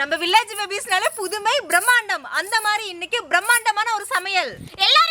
நம்ம வில்லேஜ் பேபிஸ்னால புதுமை பிரம்மாண்டம். அந்த மாதிரி இன்னைக்கு பிரம்மாண்டமான ஒரு சமையல். எல்லாரும்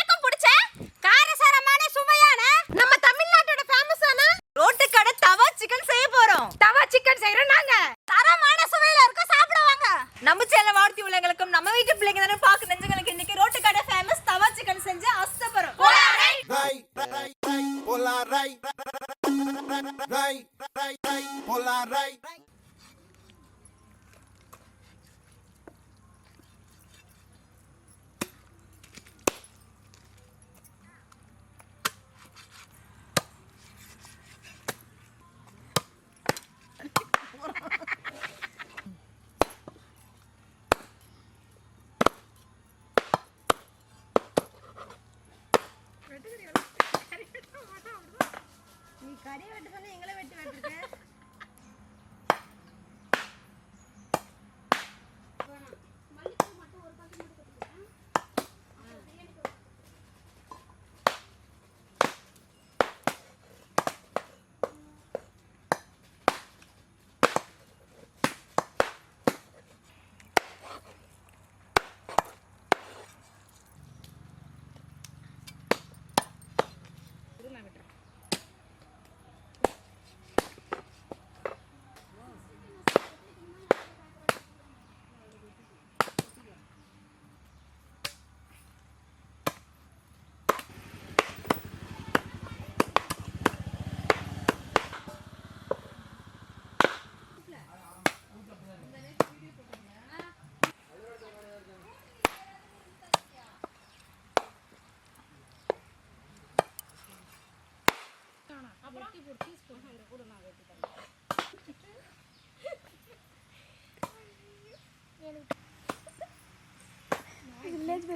again.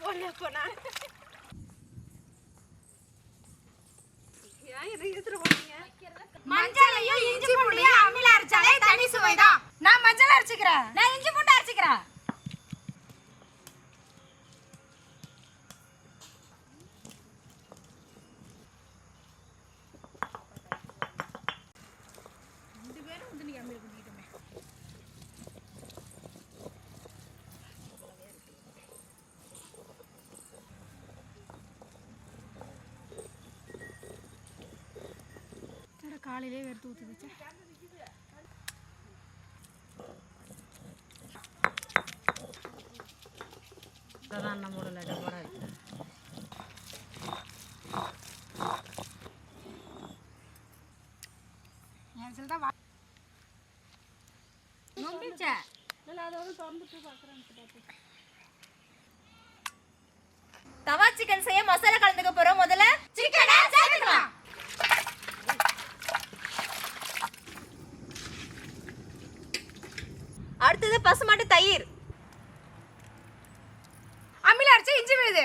போடல மஞ்சளையும் இஞ்சி பூண்டையும் அம்மில அரைச்சாலே தனி சுவைதான். நான் மஞ்சள் அரைச்சிக்கிறேன். நான் இஞ்சி பூண்டு அரைச்சிக்கிறேன். காலையிலே வெறுத்து ஊற்றுச்சு தவா சிக்கன் செய்ய மசாலா கலந்துக்க போறோம் முதல்ல சிக்கன் பசுமாட்டு தயிர். அம்மில அரைச்ச இஞ்சி விழுது.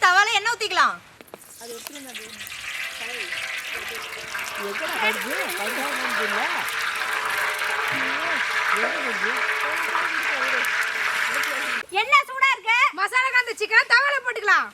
அடுத்தது தவால எண்ணெய் ஊத்திக்கலாம். என்ன சூடா இருக்கு? மசாலா காந்த சிக்கன் தவால போட்டுக்கலாம்.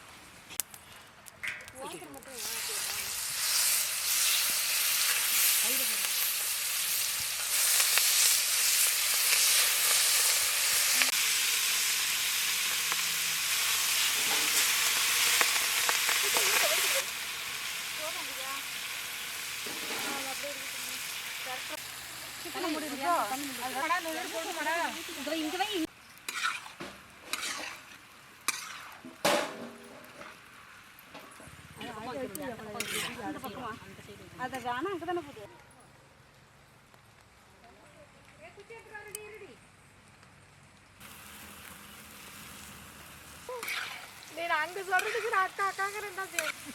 அங்க சொல்றதுக்கு நான் அக்கா அக்கா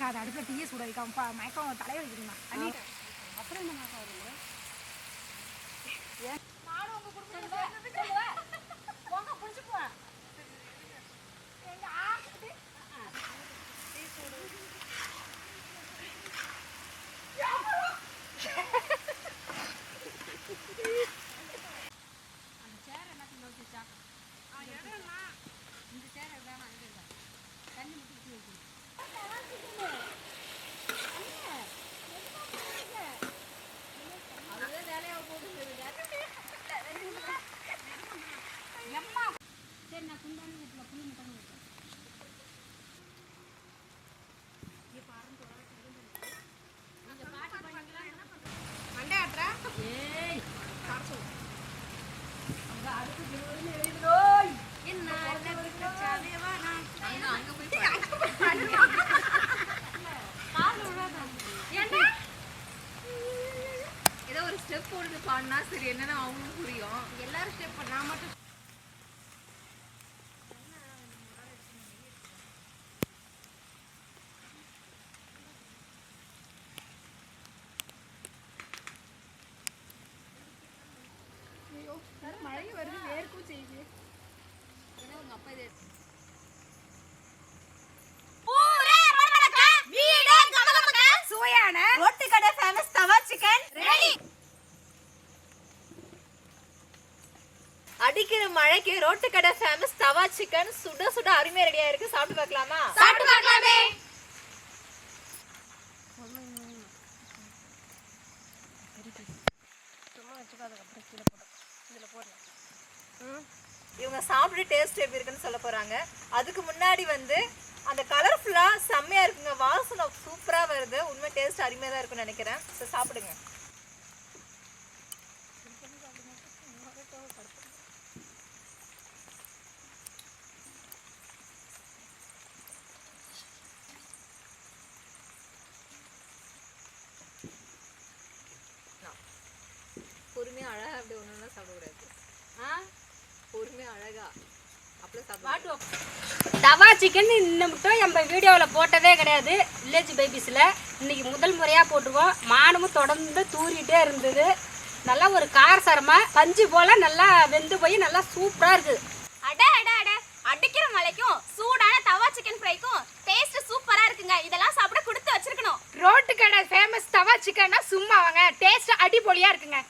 அது அடுப்புல டீயே சூட வைக்காம மயக்கம் தலையை வைக்கிறீங்க அப்புறம் என்ன மயக்கம் வருங்க நானும் உங்க ஏதோ ஒரு ஸ்டெப் போடுது பாடினா சரி என்னன்னு அவங்களுக்கு புரியும். எல்லாரும் ஸ்டெப் நான் மட்டும் சுவையான ரோட்டு கடை ஃபேமஸ் தவா சிக்கன் ரெடி அடிக்கிற மழைக்கு ரோட்டு கடை ஃபேமஸ் தவா சிக்கன் சுட சுட அருமையா ரெடியா இருக்கு சாப்பிட்டு பார்க்கலாமா? சாப்பிட்டு பார்க்கலாமே. இவங்க சாப்பிட்டு டேஸ்ட் எப்படி இருக்குன்னு சொல்ல போறாங்க. அதுக்கு முன்னாடி வந்து அந்த கலர்ஃபுல்லா செம்மையா இருக்குங்க. வாசனை சூப்பரா வருது. உண்மை டேஸ்ட் அருமையா தான் இருக்கும்னு நினைக்கிறேன். ஸோ சாப்பிடுங்க. பொறுமையா அழகா அப்படி ஒன்று ஒன்றா சாப்பிடக்கூடாது. ஆ? பொறுமையா அழகா. தவா சிக்கன் இன்னும் மட்டும் நம்ம வீடியோவில் போட்டதே கிடையாது. வில்லேஜ் பேபிஸில் இன்னைக்கு முதல் முறையாக போட்டுருவோம். மானமும் தொடர்ந்து தூரிட்டே இருந்தது. நல்லா ஒரு காரசாரமாக பஞ்சு போல் நல்லா வெந்து போய் நல்லா சூப்பராக இருக்குது அட அட அட. அடிக்கிற மலைக்கும் சூடான தவா சிக்கன் ஃப்ரைக்கும் டேஸ்ட் சூப்பரா இருக்குங்க. இதெல்லாம் சாப்பிட கொடுத்து வச்சிருக்கணும். ரோட்டு கடை ஃபேமஸ் தவா சிக்கன்னா சும்மா வாங்க டேஸ்ட் அடிப்பொலியாக இருக்குங்க.